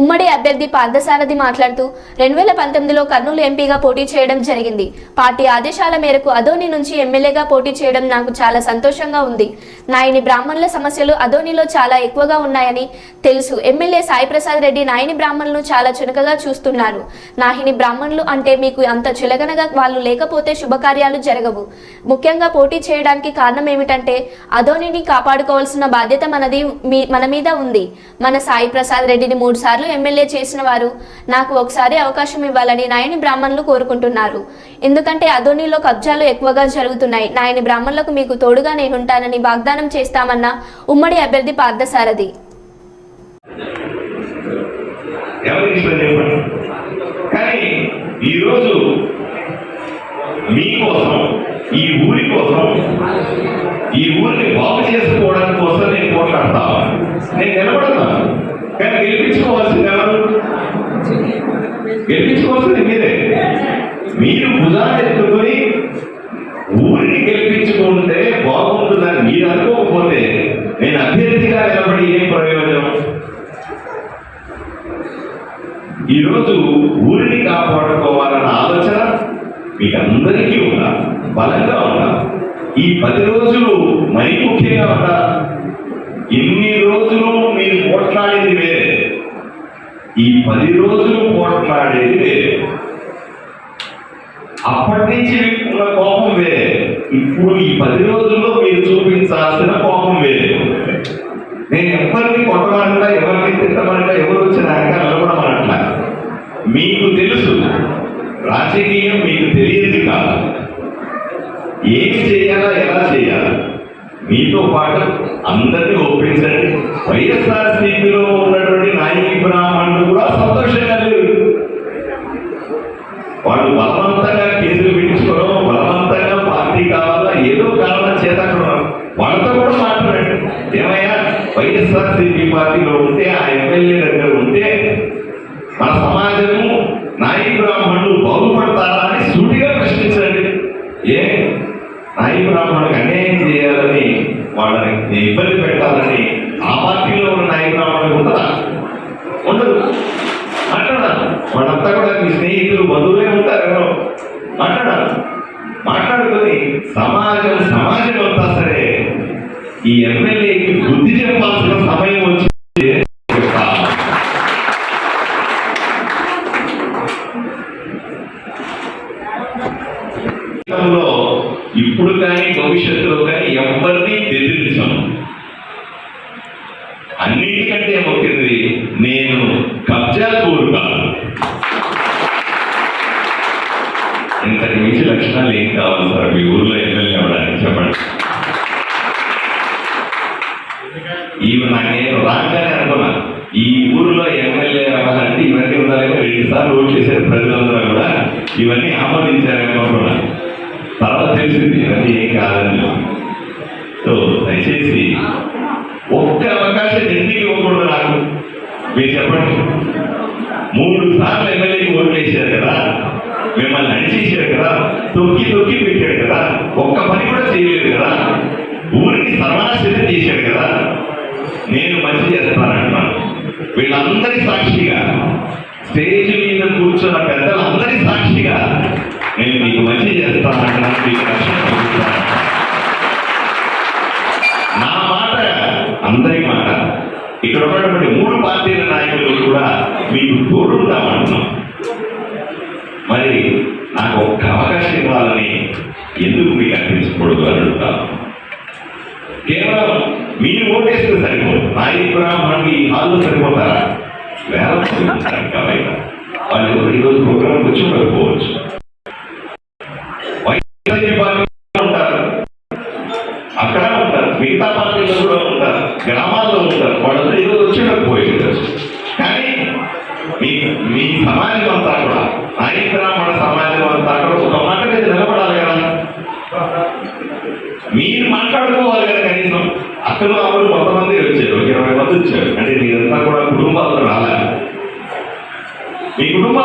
ఉమ్మడి అభ్యర్థి పార్థసారథి మాట్లాడుతూ రెండు వేల పంతొమ్మిదిలో కర్నూలు ఎంపీగా పోటీ చేయడం జరిగింది. పార్టీ ఆదేశాల మేరకు అదోని నుంచి ఎమ్మెల్యేగా పోటీ చేయడం నాకు చాలా సంతోషంగా ఉంది. నాయని బ్రాహ్మణుల సమస్యలు అదోనిలో చాలా ఎక్కువగా ఉన్నాయని తెలుసు. ఎమ్మెల్యే సాయి ప్రసాద్ రెడ్డి నాయని బ్రాహ్మణులను చాలా చునకగా చూస్తున్నారు. నాహిని బ్రాహ్మణులు అంటే మీకు అంత చులగనగా వాళ్ళు లేకపోతే శుభకార్యాలు జరగవు. ముఖ్యంగా పోటీ చేయడానికి కారణం ఏమిటంటే అదోనిని కాపాడుకోవాల్సిన బాధ్యత మనది మీ మన మీద ఉంది. మన సాయి ప్రసాద్ రెడ్డిని మూడు సార్లు ఎమ్మెల్యే చేసిన వారు నాకు ఒకసారి అవకాశం ఇవ్వాలని నాయని బ్రాహ్మణులు కోరుకుంటున్నారు. ఎందుకంటే అదోనిలో కబ్జాలు ఎక్కువగా జరుగుతున్నాయి. నాయని బ్రాహ్మణులకు మీకు తోడుగా నేనుంటానని వాగ్దానం చేస్తామన్న ఉమ్మడి అభ్యర్థి పార్థసారథి. కానీ ఈరోజు మీకోసం ఈ ఊరి కోసం ఈ ఊరిని బాగు చేసుకోవడానికి కోసం నేను పోట్లాడతా. నేను నిలబడతాను. కానీ గెలిపించుకోవాల్సింది ఎవరు? గెలిపించుకోవాల్సింది మీరే. మీరు భుజాన్ని ఎత్తుకొని ఊరిని గెలిపించుకుంటే బాగుంటుందని మీరు అనుకోకపోతే నేను అభ్యర్థిగా నిలబడి ఏం ప్రయోజనం? ఈరోజు ఊరిని కాపాడుకోవాలన్న ఆలోచన మీకు అందరికీ ఉందా బలంగా ఉందా ఈ పది రోజులు మరీ ముఖ్యంగా ఉందా ఇన్ని రోజులు మీరు పోట్లాడేది వేరే. ఈ పది రోజులు పోట్లాడేది వేరే. అప్పటి నుంచి మీకు ఉన్న కోపం వేరే. ఇప్పుడు ఈ పది రోజుల్లో మీరు చూపించాల్సిన కోపం వేరే. నేను ఎవరిని కొట్టమనట్లా ఎవరిని తిట్టమనట్లా ఎవరు వచ్చిన వెనక నిలబడమనట్లా మీకు తెలుసు రాజకీయం మీకు తెలియదు కాదు. ఏమి చేయాలా ఎలా చేయాలి? మీతో పాటు అందరినీ ఒప్పించండి. వైఎస్ఆర్ సిపిలో ఉన్నటువంటి నాయకి బ్రాహ్మణులు కూడా సంతోషంగా లేరు. వాళ్ళు బలవంతంగా కేసులు పెట్టించుకోవడం బలవంతంగా పార్టీ కావాలా ఏదో కారణం చేత వాళ్ళతో కూడా మాట్లాడండి. ఏమయ్యా వైఎస్ఆర్ సిపి పార్టీలో ఉంటే ఆ ఎమ్మెల్యే దగ్గర ఉంటే మన సమాజము నాయి బ్రాహ్మణులు బాగుపడతారా అని సూటిగా ప్రశ్నించండి. ఏ? నాయి బ్రాహ్మణులకు అన్యాయం చేయాలని వాళ్ళని ఇబ్బంది పెట్టాలని ఆ పార్టీలో ఉన్న నాయకులు బ్రాహ్మణులకు ఉంటుందా? ఉండదు. మాట్లాడాలి. వాళ్ళంతా కూడా మీ స్నేహితులు బంధువులే ఉంటారేమో మాట్లాడాలి. మాట్లాడుకొని సమాజం సమాజం అంతా సరే ఈ ఎమ్మెల్యేకి బుద్ధి చెప్పాల్సిన సమయం వచ్చి భవిష్యత్తులో కానీ ఎవరిని బెదిరించాం అన్నిటికంటే ముఖ్యది నేను కబ్జా కోరుతాను కాదు. ఇంతకు మించి లక్షణాలు ఏం కావాలి సార్? మీ ఊర్లో ఎమ్మెల్యే అవ్వడానికి చెప్పండి. ఈమె నాకేం రాగానే అనుకున్నా ఈ ఊర్లో ఎమ్మెల్యే అవ్వాలంటే ఇవన్నీ ఉండాలేమో రెండు సార్లు ఓట్ చేశారు ప్రజలందరూ కూడా ఇవన్నీ ఆమోదించారేమో అనుకున్నా. తర్వాత తెలిసింది అది ఏం కాదని సో దయచేసి ఒక్క అవకాశం ఎందుకు ఇవ్వకూడదు నాకు మీరు చెప్పండి. మూడు సార్లు ఎమ్మెల్యేకి ఓట్లు వేసారు కదా మిమ్మల్ని నడిచేసారు కదా తొక్కి తొక్కి పెట్టాడు కదా ఒక్క పని కూడా చేయలేదు కదా ఊరికి సర్వనాశనం చేశాడు కదా నేను మంచి చేస్తానంటున్నాను వీళ్ళందరి సాక్షిగా స్టేజ్ మీద కూర్చున్న పెద్దలందరి సాక్షిగా నేను మీకు మంచి చేస్తానంటున్నాను మీకు రక్షణ కల్పిస్తాను. నా మాట అందరి మాట. ఇక్కడ ఉన్నటువంటి మూడు పార్టీల నాయకులు కూడా మీకు తోడుంటామంటున్నాం మరి నాకు ఒక్క అవకాశం ఇవ్వాలని ఎందుకు మీకు అనిపించకూడదు అని అడుగుతాను కేవలం మీరు ఓటేస్తే సరిపోదు. నాయి బ్రాహ్మణుడు ఈ హాల్లో సరిపోతారా? వేల వాళ్ళు ఎవరు ఈరోజు ప్రోగ్రాం వచ్చి ఉండకపోవచ్చు. ఈ సమాజం అంతా కూడా నాయి బ్రాహ్మణ సమాజం అంతా కూడా ఒక మాట మీద నిలబడాలి కదా. మీరు మాట్లాడుకోవాలి కదా కనీసం. అక్కడ వాళ్ళు కొంతమంది వచ్చారు ఇరవై మంది వచ్చారు. అంటే మీరంతా కూడా కుటుంబాలతో రాలే మీ కుటుంబాలు